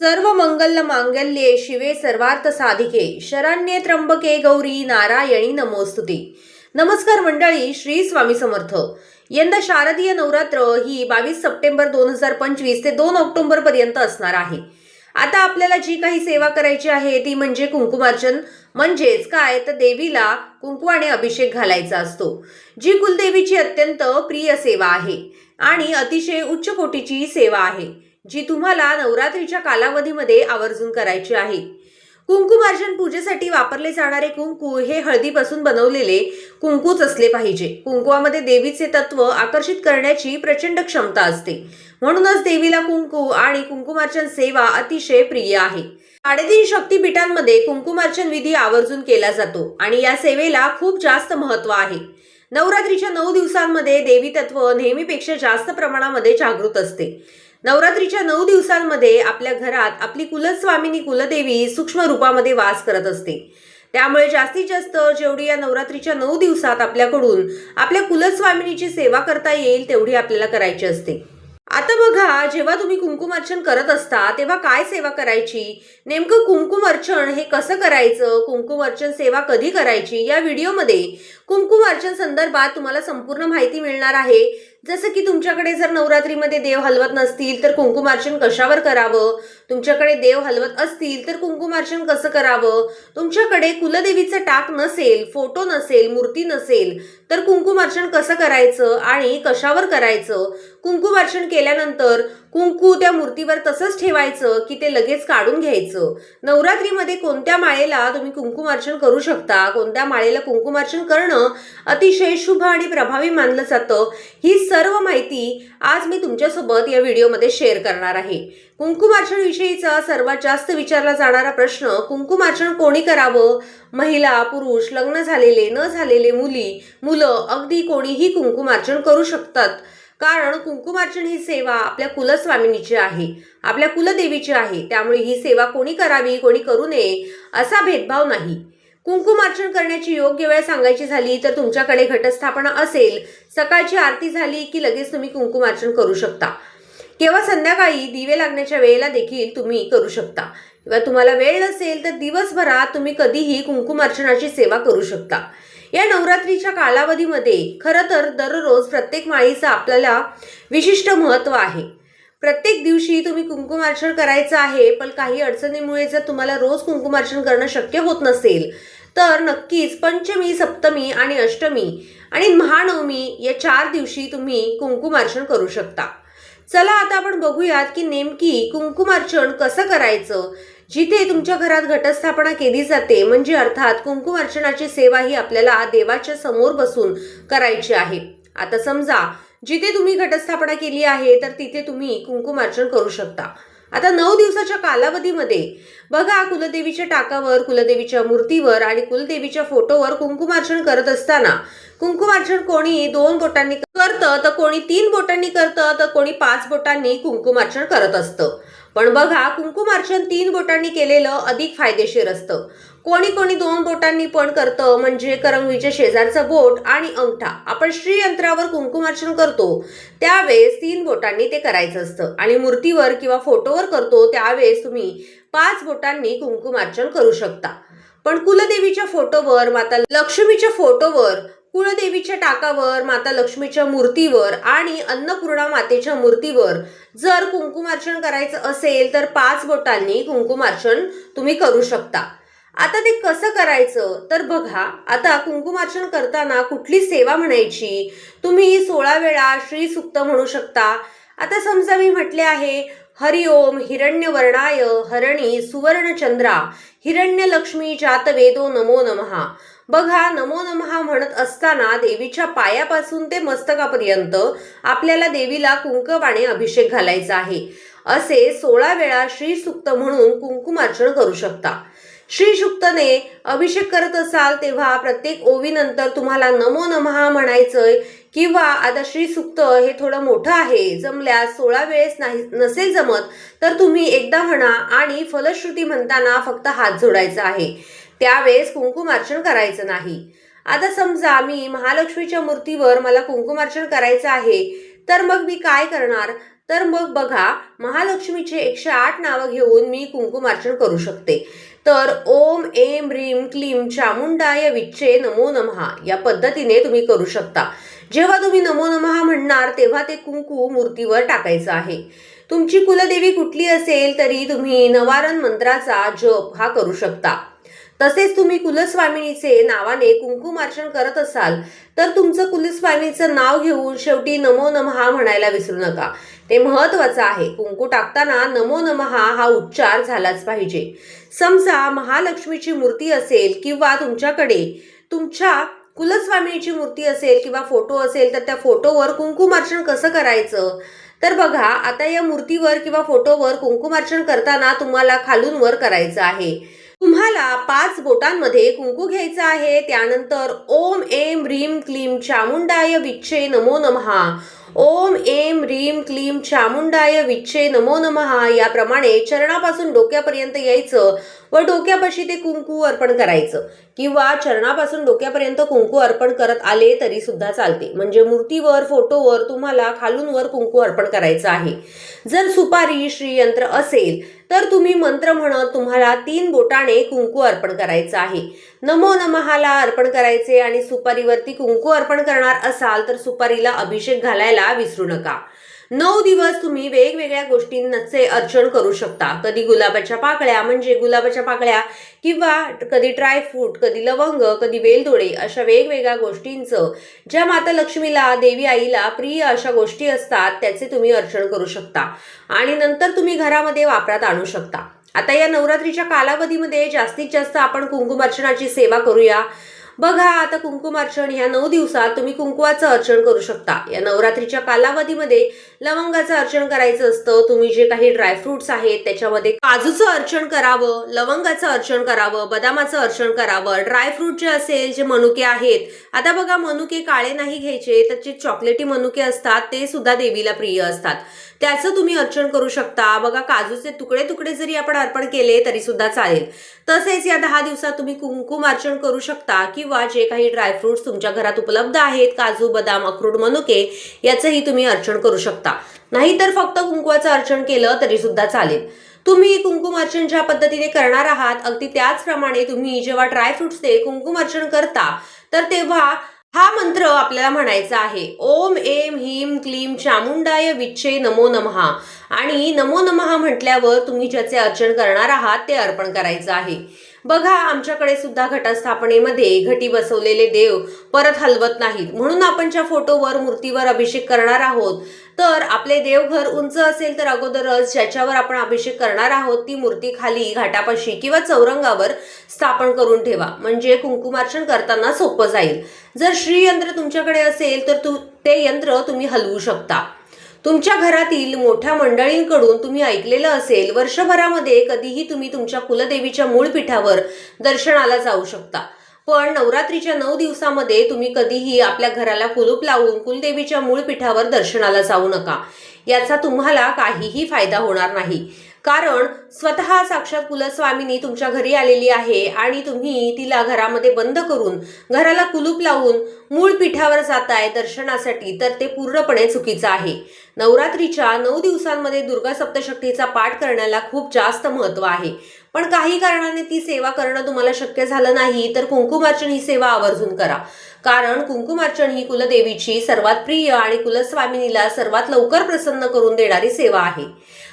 सर्व मंगल मांगल्ये शिवे सर्वार्थ साधिके शरण्ये त्र्यंबके गौरी नारायणी नमोस्तुते। नमस्कार मंडळी श्री स्वामी समर्थ। यंदा शारदीय नवरात्र ही बावीस सप्टेंबर दोन हजार पंचवीस ते दोन ऑक्टोबर पर्यंत असणार आहे. आता आपल्याला जी काही सेवा करायची आहे ती म्हणजे कुंकुमार्चन. म्हणजेच काय? तर देवीला कुंकवाने अभिषेक घालायचा असतो. जी कुलदेवीची अत्यंत प्रिय सेवा आहे आणि अतिशय उच्च कोटीची सेवा आहे. जी तुम्हाला नवरात्रीच्या कालावधीमध्ये आवर्जून करायची आहे. कुंकुमार्जन पूजेसाठी वापरले जाणारे कुंकू हे हळदीपासून बनवलेले कुंकूच असले पाहिजे. कुंकुवामध्ये देवीचे तत्व आकर्षित करण्याची प्रचंड क्षमता असते. म्हणूनच देवीला कुंकू आणि कुंकुमार्चन सेवा अतिशय प्रिय आहे. साडेतीन शक्तीपीठांमध्ये कुंकुमार्चन विधी आवर्जून केला जातो आणि या सेवेला खूप जास्त महत्त्व आहे. नवरात्रीच्या नऊ दिवसांमध्ये देवी तत्व नेहमीपेक्षा जास्त प्रमाणामध्ये जागृत असते. नवरात्रीच्या नऊ दिवसांमध्ये आपल्या घरात आपली कुलस्वामिनी कुलदेवी सूक्ष्म रूपामध्ये वास करत असते. त्यामुळे जास्तीत जास्त जेवढी या नवरात्रीच्या नऊ दिवसात आपल्याकडून आपल्या कुलस्वामिनीची सेवा करता येईल तेवढी आपल्याला करायची असते. आता बघा जेव्हा तुम्ही कुंकुमार्चन करत असता तेव्हा काय सेवा करायची? नेमकं कुंकुमार्चन हे कसं करायचं? कुंकुमार्चन सेवा कधी करायची? या व्हिडिओमध्ये कुंकुमार्चन संदर्भात तुम्हाला संपूर्ण माहिती मिळणार आहे. जसं की तुमच्याकडे जर नवरात्रीमध्ये देव हलवत नसतील तर कुंकुमार्चन कशावर करावं? तुमच्याकडे देव हलवत असतील तर कुंकुमार्चन कसं करावं? तुमच्याकडे कुलदेवीचं टाक नसेल फोटो नसेल मूर्ती नसेल तर कुंकुमार्चन कसं करायचं आणि कशावर करायचं? कुंकुमार्चन केल्यानंतर कुंकू त्या मूर्तीवर तसंच ठेवायचं की ते लगेच काढून घ्यायचं. नवरात्रीमध्ये कोणत्या माळेला तुम्ही कुंकुमार्चन करू शकता? कोणत्या माळेला कुंकुमार्चन करणं अतिशय शुभ आणि प्रभावी मानलं जातं? ही सर्व माहिती आज मी तुमच्यासोबत या व्हिडिओमध्ये शेअर करणार आहे. कुंकुमार्चन विषयीचा सर्वात जास्त विचारला जाणारा प्रश्न कुंकुमार्चन कोणी करावं? महिला पुरुष लग्न झालेले न झालेले मुली मुलं अगदी कोणीही कुंकुमार्चन करू शकतात. कारण कुंकुमार्चन ही सेवा आपल्या कुलस्वामिनीची आहे आपल्या कुलदेवीची आहे त्यामुळे ही सेवा कोणी करावी कोणी करू नये असा भेदभाव नाही. कुंकुमार्चन करण्याची योग्य वेळ सांगायची झाली तर तुमच्याकडे घटस्थापना असेल सकाळची आरती झाली की लगेच तुम्ही कुंकुमार्चन करू शकता. किंवा संध्याकाळी दिवे लागण्याच्या वेळेला देखील तुम्ही करू शकता. किंवा तुम्हाला वेळ नसेल तर दिवसभरात तुम्ही कधीही कुंकुमार्चनाची सेवा करू शकता. या नवरात्रीच्या कालावधीमध्ये खरं तर दररोज प्रत्येक माळीचं आपल्याला विशिष्ट महत्त्व आहे. प्रत्येक दिवशी तुम्ही कुंकुमार्चन करायचं आहे पण काही अडचणीमुळे जर तुम्हाला रोज कुंकुमार्चन करणं शक्य होत नसेल तर नक्कीच पंचमी सप्तमी आणि अष्टमी आणि महानवमी या चार दिवशी तुम्ही कुंकुमार्चन करू शकता. चला आता आपण बघूयात की नेमकी कुंकुमार्चन कसं करायचं? जिथे तुमच्या घरात घटस्थापना केली जाते म्हणजे अर्थात कुंकुमार्चनाची सेवा ही आपल्याला देवाच्या समोर बसून करायची आहे. आता समजा जिथे तुम्ही घटस्थापना केली आहे तर तिथे तुम्ही कुंकुमार्चन करू शकता. आता नऊ दिवसाच्या कालावधीमध्ये बघा कुलदेवीच्या टाकावर कुलदेवीच्या मूर्तीवर आणि कुलदेवीच्या फोटोवर कुंकुमार्चन करत असताना कुंकुमार्चन कोणी दोन बोटांनी करतं तर कोणी तीन बोटांनी करतं तर कोणी पाच बोटांनी कुंकुमार्चन करत असतं. पण बघा कुंकुमार्चन तीन बोटांनी केलेलं अधिक फायदेशीर असतं. कोणी कोणी दोन बोटांनी पण करतं म्हणजे करंगवीच्या शेजारचं बोट आणि अंगठा. आपण श्रीयंत्रावर कुंकुमार्चन करतो त्यावेळेस तीन बोटांनी ते करायचं असतं. आणि मूर्तीवर किंवा फोटोवर करतो त्यावेळेस तुम्ही पाच बोटांनी कुंकुमार्चन करू शकता. पण कुलदेवीच्या फोटोवर माता लक्ष्मीच्या फोटोवर कुळदेवीच्या टाकावर माता लक्ष्मीच्या मूर्तीवर आणि अन्नपूर्णा मातेच्या मूर्तीवर जर कुंकुमार्चन करायचं असेल तर पाच बोटांनी कुंकुमार्चन तुम्ही करू शकता. आता ते कसं करायचं? तर बघा आता कुंकुमार्चन करताना कुठली सेवा म्हणायची? तुम्ही सोळा वेळा श्री सुक्त म्हणू शकता. आता समजा मी म्हटले आहे हरिओम हिरण्यवर्णाय हरणी सुवर्णचंद्रा हिरण्यलक्ष्मी जातवेदो नमो नमहा बघा नमो नमहा म्हणत असताना देवीच्या पायापासून ते मस्तकापर्यंत आपल्याला देवीला कुंकवाने अभिषेक घालायचा आहे. असे सोळा वेळा श्रीसुक्त म्हणून कुंकुमार्चन करू शकता. श्रीसुक्तने अभिषेक करत असाल तेव्हा प्रत्येक ओवीनंतर तुम्हाला नमो नमहा म्हणायचंय किंवा आता श्रीसुक्त हे थोडं मोठं आहे जमल्यास सोळा वेळेस नाही नसेल जमत तर तुम्ही एकदा म्हणा आणि फलश्रुती म्हणताना फक्त हात जोडायचा आहे. त्यावेळेस कुंकुमार्चन करायचं नाही. आता समजा मी महालक्ष्मीच्या मूर्तीवर मला कुंकुमार्चन करायचं आहे तर मग मी काय करणार? तर मग बघा महालक्ष्मीचे एकशे आठ नावं घेऊन मी कुंकुमार्चन करू शकते. तर ओम एम रीम क्लीम चामुंडाय विच्चे नमो नमहा या पद्धतीने तुम्ही करू शकता. जेव्हा तुम्ही नमो नमहा म्हणणार तेव्हा ते कुंकू मूर्तीवर टाकायचं आहे. तुमची कुलदेवी कुठली असेल तरी तुम्ही नवारण मंत्राचा जप हा करू शकता. तसेच तुम्ही कुलस्वामिनीचे नावाने कुंकुमार्चन करत असाल तर तुमचं कुलस्वामिनीचं नाव घेऊन शेवटी नमो नमहा म्हणायला विसरू नका. ते महत्वाचं आहे. कुंकू टाकताना नमो नमहा हा उच्चार झालाच पाहिजे. समजा महालक्ष्मीची मूर्ती असेल किंवा तुमच्याकडे तुमच्या कुलस्वामिनीची मूर्ती असेल किंवा फोटो असेल तर त्या फोटोवर कुंकुमार्चन कसं करायचं? तर बघा आता या मूर्तीवर किंवा फोटोवर कुंकुमार्चन करताना तुम्हाला खालून वर करायचं आहे. तुम्हाला पाच बोटांमध्ये कुंकू घ्यायचं आहे त्यानंतर ओम एम रीम क्लीम चामुंडाय विच्छे नमो नमहा. ओम एम रीम क्लीम चामुंडाय विच्छे नमो नमहा. याप्रमाणे चरणापासून डोक्यापर्यंत यायचं व डोक्यापाशी ते कुंकू अर्पण करायचं. किंवा चरणापासून डोक्यापर्यंत कुंकू अर्पण करत आले तरी सुद्धा चालते. म्हणजे मूर्तीवर फोटोवर तुम्हाला खालून वर कुंकू अर्पण करायचं आहे. जर सुपारी श्रीयंत्र असेल तर तुम्ही मंत्र म्हणत तुम्हाला तीन बोटाने कुंकू अर्पण करायचं आहे. नमो नमहाला अर्पण करायचे आणि सुपारीवरती कुंकू अर्पण करणार असाल तर सुपारीला अभिषेक घालायला विसरू नका. नऊ दिवस तुम्ही वेगवेगळ्या गोष्टींचे अर्चन करू शकता. कधी गुलाबाच्या पाकळ्या म्हणजे गुलाबाच्या पाकळ्या किंवा कधी ड्रायफ्रूट कधी लवंग कधी वेलदोडे अशा वेगवेगळ्या गोष्टींचं. ज्या माता लक्ष्मीला देवी आईला प्रिय अशा गोष्टी असतात त्याचे तुम्ही अर्चन करू शकता. आणि नंतर तुम्ही घरामध्ये वापरात आणू शकता. आता या नवरात्रीच्या कालावधीमध्ये जास्तीत जास्त आपण कुंकुमार्चनाची सेवा करूया. बघा आता कुंकुम अर्चन ह्या नऊ दिवसात तुम्ही कुंकुवाचं अर्चन करू शकता. या नवरात्रीच्या कालावधीमध्ये लवंगाचं अर्चन करायचं असतं. तुम्ही जे काही ड्रायफ्रुट्स आहेत त्याच्यामध्ये काजूचं अर्चन करावं लवंगाचं अर्चन करावं बदामाचं अर्चन करावं ड्रायफ्रूट जे असेल जे मनुके आहेत. आता बघा मनुके काळे नाही घ्यायचे तर जे चॉकलेटी मनुके असतात ते सुद्धा देवीला प्रिय असतात. त्याचं तुम्ही अर्चन करू शकता. बघा काजूचे तुकडे तुकडे जरी आपण अर्पण केले तरी सुद्धा चालेल. तसेच या दहा दिवसात तुम्ही कुंकुम अर्चन करू शकता किंवा जे काही ड्रायफ्रुट्स तुमच्या घरात उपलब्ध आहेत काजू बदाम अक्रोड मनुके याचंही तुम्ही अर्चन करू शकता. नाहीतर फक्त कुंकवाचं अर्चन केलं तरी सुद्धा चालेल. तुम्ही कुंकुम अर्चन ज्या पद्धतीने करणार आहात अगदी त्याचप्रमाणे तुम्ही जेव्हा ड्रायफ्रुट्सचे कुंकुम अर्चन करता तर तेव्हा हा मंत्र आपल्याला म्हणायचा आहे. ओम एम ह्रीम क्लीम चामुंडाय विच्छे नमो नमहा. आणि नमो नमहा म्हटल्यावर तुम्ही ज्याचे अर्चन करणार आहात ते अर्पण करायचं आहे. बघा आमच्याकडे सुद्धा घटस्थापनेमध्ये घटी बसवलेले देव परत हलवत नाहीत. म्हणून आपण ज्या फोटोवर मूर्तीवर अभिषेक करणार आहोत तर आपले देवघर उंच असेल तर अगोदरच ज्याच्यावर आपण अभिषेक करणार आहोत ती मूर्ती खाली घाटापाशी किंवा चौरंगावर स्थापन करून ठेवा. म्हणजे कुंकुमार्चन करताना सोपं जाईल. जर श्रीयंत्र तुमच्याकडे असेल तर तू ते यंत्र तुम्ही हलवू शकता. तुमच्या घरातील मोठ्या मंडळींकडून तुम्ही ऐकलेलं असेल वर्षभरामध्ये कधीही तुम्ही तुमच्या कुलदेवीच्या मूळ पीठावर दर्शनाला जाऊ शकता. पण नवरात्रीच्या नऊ दिवसामध्ये तुम्ही कधीही आपल्या घराला कुलूप लावून कुलदेवीच्या मूळ पीठावर दर्शनाला जाऊ नका. याचा तुम्हाला काहीही फायदा होणार नाही. कारण स्वतः साक्षात कुलस्वामिनी तुमच्या घरी आलेली आहे आणि तुम्ही तिला घरामध्ये बंद करून घराला कुलूप लावून मूळ पीठावर जाताय दर्शनासाठी तर ते पूर्णपणे चुकीचं आहे. नवरात्रीच्या नऊ दिवसांमध्ये दुर्गा सप्तशक्तीचा पाठ करण्याला खूप जास्त महत्त्व आहे. पण काही कारणाने ती सेवा करणं तुम्हाला शक्य झालं नाही तर कुंकुमार्चन ही सेवा आवर्जून करा. कारण कुंकुमार्चन ही कुलदेवीची सर्वात प्रिय आणि कुलस्वामिनीला सर्वात लवकर प्रसन्न करून देणारी सेवा आहे.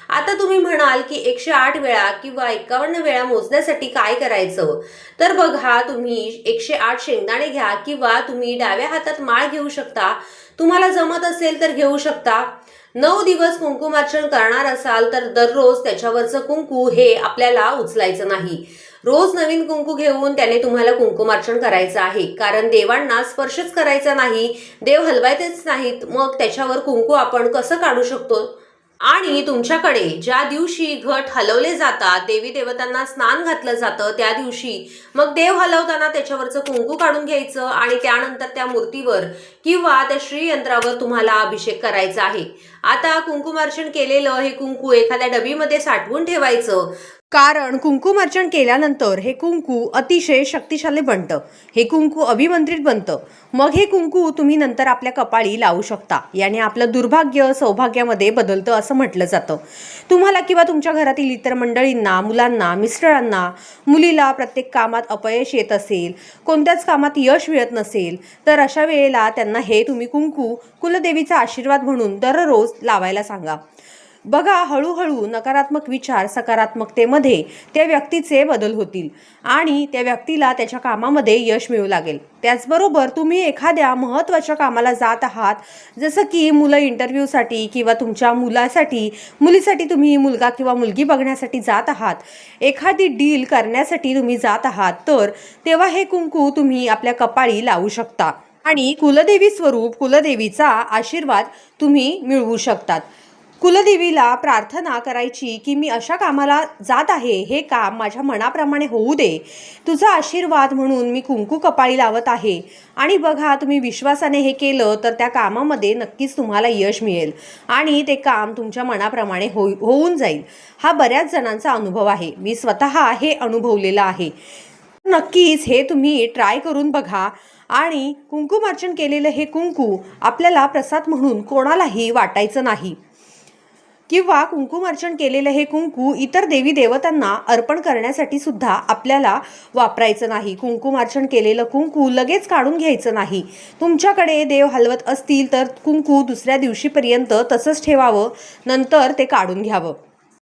आता तुम्ही म्हणाल की एकशे आठ वेळा किंवा एकावन्न वेळा मोजण्यासाठी काय करायचं? तर बघा तुम्ही एकशे आठ शेंगदाणे घ्या किंवा तुम्ही डाव्या हातात माळ घेऊ शकता. तुम्हाला जमत असेल तर घेऊ शकता. नऊ दिवस कुंकुमार्चन करणार असाल तर दररोज त्याच्यावरचं कुंकू हे आपल्याला उचलायचं नाही. रोज नवीन कुंकू घेऊन त्याने तुम्हाला कुंकुमार्चन करायचं आहे. कारण देवांना स्पर्शच करायचा नाही. देव हलवायचेच नाहीत. मग त्याच्यावर कुंकू आपण कसं काढू शकतो? आणि तुमच्याकडे ज्या दिवशी घट हलवले जातात देवी देवतांना स्नान घातलं जातं त्या दिवशी मग देव हलवताना त्याच्यावरचं कुंकू काढून घ्यायचं आणि त्यानंतर त्या मूर्तीवर किंवा त्या श्रीयंत्रावर तुम्हाला अभिषेक करायचा आहे. आता कुंकुमार्चन केलेलं हे कुंकू एखाद्या डबीमध्ये साठवून ठेवायचं. कारण कुंकुमार्चन केल्यानंतर हे कुंकू अतिशय शक्तिशाली बनतं. हे कुंकू अभिमंत्रित बनतं. मग हे कुंकू तुम्ही नंतर आपल्या कपाळी लावू शकता. याने आपलं दुर्भाग्य सौभाग्यामध्ये बदलतं असं म्हटलं जातं. तुम्हाला किंवा तुमच्या घरातील इतर मंडळींना मुलांना मिस्टरांना मुलीला प्रत्येक कामात अपयश येत असेल कोणत्याच कामात यश मिळत नसेल तर अशा वेळेला त्यांना हे तुम्ही कुंकू कुलदेवीचा आशीर्वाद म्हणून दररोज लावायला सांगा. बघा हळूहळू नकारात्मक विचार सकारात्मकतेमध्ये त्या व्यक्तीचे बदल होतील आणि त्या व्यक्तीला त्याच्या कामामध्ये यश मिळू लागेल. त्याचबरोबर तुम्ही एखाद्या महत्त्वाच्या कामाला जात आहात जसं की मुलं इंटरव्ह्यूसाठी किंवा तुमच्या मुलासाठी मुलीसाठी तुम्ही मुलगा किंवा मुलगी बघण्यासाठी जात आहात. एखादी डील करण्यासाठी तुम्ही जात आहात तर तेव्हा हे कुंकू तुम्ही आपल्या कपाळी लावू शकता आणि कुलदेवी स्वरूप कुलदेवीचा आशीर्वाद तुम्ही मिळवू शकतात. कुलदेवीला प्रार्थना करायची की मी अशा कामाला जात आहे हे काम माझ्या मनाप्रमाणे होऊ दे. तुझा आशीर्वाद म्हणून मी कुंकू कपाळी लावत आहे. आणि बघा तुम्ही विश्वासाने हे केलं तर त्या कामामध्ये नक्कीच तुम्हाला यश मिळेल. आणि ते काम तुमच्या मनाप्रमाणे हो होऊन जाईल. हा बऱ्याच जणांचा अनुभव आहे. मी स्वतः हे अनुभवलेलं आहे. नक्कीच हे तुम्ही ट्राय करून बघा. आणि कुंकुमार्चन केलेलं हे कुंकू आपल्याला प्रसाद म्हणून कोणालाही वाटायचं नाही. किंवा कुंकुमार्चन केलेलं हे कुंकू इतर देवी देवतांना अर्पण करण्यासाठी सुद्धा आपल्याला वापरायचं नाही. कुंकुमार्चन केलेलं कुंकू लगेच काढून घ्यायचं नाही. तुमच्याकडे देव हलवत असतील तर कुंकू दुसऱ्या दिवशीपर्यंत तसंच ठेवावं नंतर ते काढून घ्यावं.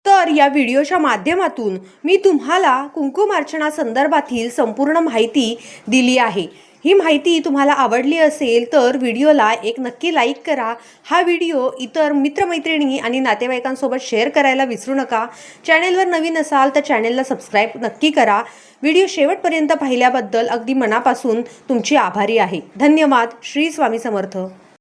तर या व्हिडिओच्या माध्यमातून मी तुम्हाला कुंकुमार्चनासंदर्भातील संपूर्ण माहिती दिली आहे. ही माहिती तुम्हाला आवडली असेल तर व्हिडिओला एक नक्की लाईक करा. हा व्हिडिओ इतर मित्रमैत्रिणी आणि नातेवाईकांसोबत शेअर करायला विसरू नका. चॅनेलवर नवीन असाल तर चॅनेलला सबस्क्राईब नक्की करा. व्हिडिओ शेवटपर्यंत पाहिल्याबद्दल अगदी मनापासून तुमची आभारी आहे. धन्यवाद. श्री स्वामी समर्थ.